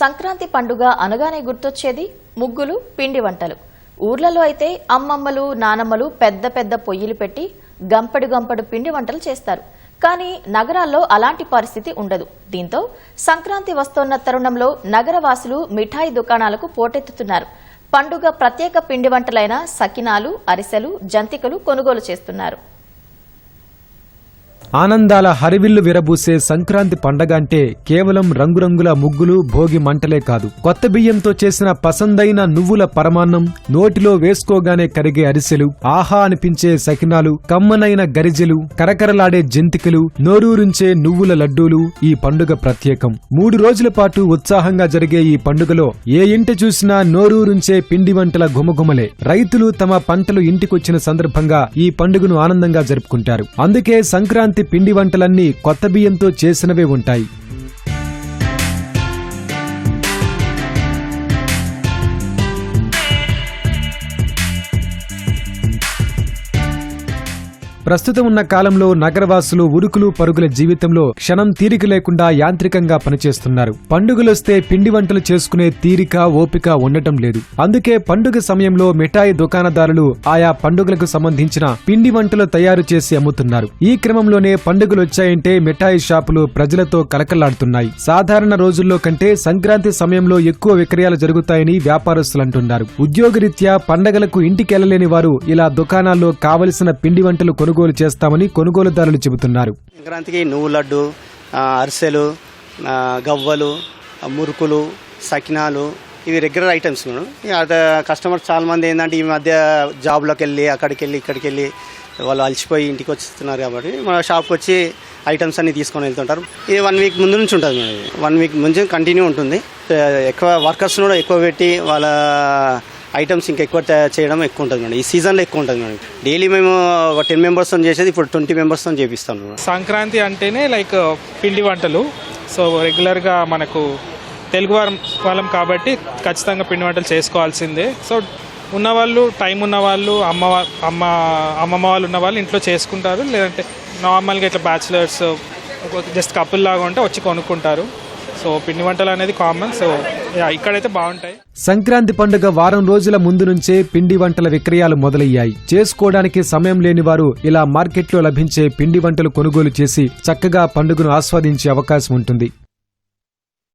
సంక్రాంతి పండుగ అనగానే గుర్తొచ్చేది ముగ్గులు పిండి వంటలు. ఊర్లలో అయితే అమ్మమ్మలు నానమ్మలు పెద్ద పెద్ద పొయ్యిలు పెట్టి గంపడు గంపడు పిండి వంటలు చేస్తారు. కానీ నగరాల్లో అలాంటి పరిస్థితి ఉండదు. దీంతో సంక్రాంతి వస్తోన్న తరుణంలో నగరవాసులు మిఠాయి దుకాణాలకు పోటెత్తుతున్నారు. పండుగ ప్రత్యేక పిండి వంటలైన సకినాలు అరిసెలు జంతికలు కొనుగోలు చేస్తున్నారు. ఆనందాల హరివిల్లు విరబూసే సంక్రాంతి పండగ అంటే కేవలం రంగురంగుల ముగ్గులు భోగి మంటలే కాదు. కొత్త బియ్యంతో చేసిన పసందైన నువ్వుల పరమాన్నం నోటిలో వేసుకోగానే కరిగే అరిసెలు ఆహా అనిపించే సకినాలు కమ్మనైన గరిజెలు కరకరలాడే జంతికలు నోరూరించే నువ్వుల లడ్డూలు ఈ పండుగ ప్రత్యేకం. మూడు రోజుల పాటు ఉత్సాహంగా జరిగే ఈ పండుగలో ఏ ఇంటి చూసినా నోరూరించే పిండి వంటల గుమగుమలే రైతులు తమ పంటలు ఇంటికొచ్చిన సందర్భంగా ఈ పండుగను ఆనందంగా జరుపుకుంటారు. అందుకే సంక్రాంతి పిండి వంటలన్నీ కొత్త బియ్యంతో చేసినవే ఉంటాయి. ప్రస్తుతం ఉన్న కాలంలో నగరవాసులు ఉరుకులు పరుగుల జీవితంలో క్షణం తీరిక లేకుండా యాంత్రికంగా పనిచేస్తున్నారు. పండుగలొస్తే పిండి వంటలు చేసుకునే తీరిక ఓపిక ఉండటం లేదు. అందుకే పండుగ సమయంలో మిఠాయి దుకాణదారులు ఆయా పండుగలకు సంబంధించిన పిండి వంటలు తయారు చేసి అమ్ముతున్నారు. ఈ క్రమంలోనే పండుగలొచ్చాయంటే మిఠాయి షాపులు ప్రజలతో కలకలాడుతున్నాయి. సాధారణ రోజుల్లో కంటే సంక్రాంతి సమయంలో ఎక్కువ విక్రయాలు జరుగుతాయని వ్యాపారస్తులు అంటున్నారు. ఉద్యోగరీత్యా పండగలకు ఇంటికెళ్ళలేని వారు ఇలా దుకాణాల్లో కావలసిన పిండి వంటలు కొనుగోలు కొనుగోలు చేస్తామని కొనుగోలుదారులు చెబుతున్నారు. సంక్రాంతికి నువ్వు లడ్డు అరిసెలు గవ్వలు మురుకులు సకినాలు ఇవి రెగ్యులర్ ఐటమ్స్ మేడం అదే కస్టమర్స్ చాలా మంది ఏంటంటే ఈ మధ్య జాబ్లోకి వెళ్ళి అక్కడికి వెళ్ళి ఇక్కడికి వెళ్ళి వాళ్ళు అలసిపోయి ఇంటికి వస్తున్నారు కాబట్టి మన షాప్కి వచ్చి ఐటమ్స్ అన్ని తీసుకొని వెళ్తుంటారు. ఇది వన్ వీక్ ముందు నుంచి ఉంటుంది మేడం. వన్ వీక్ ముందు కంటిన్యూ ఉంటుంది. ఎక్కువ వర్కర్స్ కూడా ఎక్కువ పెట్టి వాళ్ళ ఐటమ్స్ ఇంకా ఎక్కువ చేయడం ఎక్కువ ఉంటుంది మేడం. ఈ సీజన్లో ఎక్కువ ఉంటుంది మేడం. డైలీ మేము టెన్ మెంబర్స్తో చేసేది ఇప్పుడు ట్వంటీ మెంబర్స్తో చేపిస్తాం మేడం. సంక్రాంతి అంటేనే లైక్ పిండి వంటలు. సో రెగ్యులర్గా మనకు తెలుగు వాళ్ళం కాబట్టి ఖచ్చితంగా పిండి వంటలు చేసుకోవాల్సిందే. సో ఉన్నవాళ్ళు టైం ఉన్నవాళ్ళు అమ్మ అమ్మ అమ్మమ్మ వాళ్ళు ఉన్న వాళ్ళు ఇంట్లో చేసుకుంటారు. లేదంటే నార్మల్గా ఇట్లా బ్యాచిలర్స్ జస్ట్ కపుల్ లాగా ఉంటే వచ్చి కొనుక్కుంటారు. సో పిండి వంటలు అనేది కామన్. సో ఇక్కడైతే బాగుంటాయి. సంక్రాంతి పండుగ వారం రోజుల ముందు నుంచే పిండి వంటల విక్రయాలు మొదలయ్యాయి. చేసుకోవడానికి సమయం లేని వారు ఇలా మార్కెట్లో లభించే పిండి వంటలు కొనుగోలు చేసి చక్కగా పండుగను ఆస్వాదించే అవకాశం ఉంటుంది.